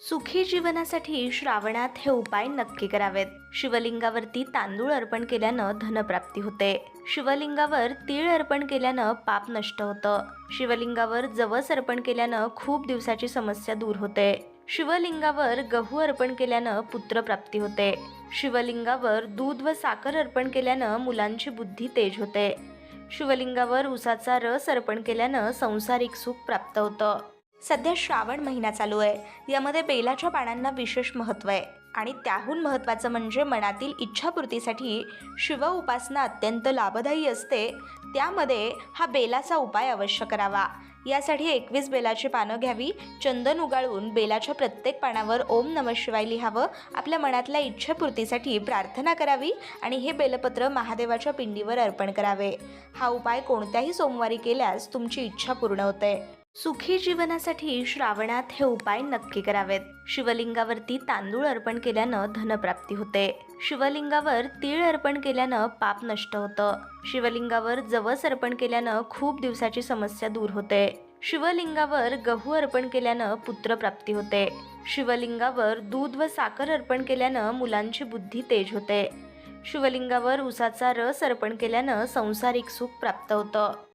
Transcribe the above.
सुखी जीवनासाठी श्रावणात हे उपाय नक्की करावेत. शिवलिंगावरती तांदूळ अर्पण केल्यानं धनप्राप्ती होते. शिवलिंगावर तीळ अर्पण केल्यानं पाप नष्ट होतं. शिवलिंगावर जवस अर्पण केल्यानं खूप दिवसाची समस्या दूर होते. शिवलिंगावर गहू अर्पण केल्यानं पुत्रप्राप्ती होते. शिवलिंगावर दूध व साखर अर्पण केल्यानं मुलांची बुद्धी तेज होते. शिवलिंगावर उसाचा रस अर्पण केल्यानं संसारिक सुख प्राप्त होतं. सध्या श्रावण महिना चालू आहे. यामध्ये बेलाच्या पानांना विशेष महत्त्व आहे. आणि त्याहून महत्त्वाचं म्हणजे मनातील इच्छापूर्तीसाठी शिव उपासना अत्यंत लाभदायी असते. त्यामध्ये हा बेलाचा उपाय अवश्य करावा. यासाठी एकवीस बेलाची पानं घ्यावी. चंदन उगाळून बेलाच्या प्रत्येक पानावर ओम नम शिवाय लिहावं. आपल्या मनातल्या इच्छापूर्तीसाठी प्रार्थना करावी आणि हे बेलपत्र महादेवाच्या पिंडीवर अर्पण करावे. हा उपाय कोणत्याही सोमवारी केल्यास तुमची इच्छा पूर्ण होते. सुखी जीवनासाठी श्रावणात हे उपाय नक्की करावेत. शिवलिंगावरती तांदूळ अर्पण केल्यानं धनप्राप्ती होते. शिवलिंगावर तीळ अर्पण केल्यानं पाप नष्ट होतं. शिवलिंगावर जवस अर्पण केल्यानं खूप दिवसाची समस्या दूर होते. शिवलिंगावर गहू अर्पण केल्यानं पुत्रप्राप्ती होते. शिवलिंगावर दूध व साखर अर्पण केल्यानं मुलांची बुद्धी तेज होते. शिवलिंगावर उसाचा रस अर्पण केल्यानं संसारिक सुख प्राप्त होतं.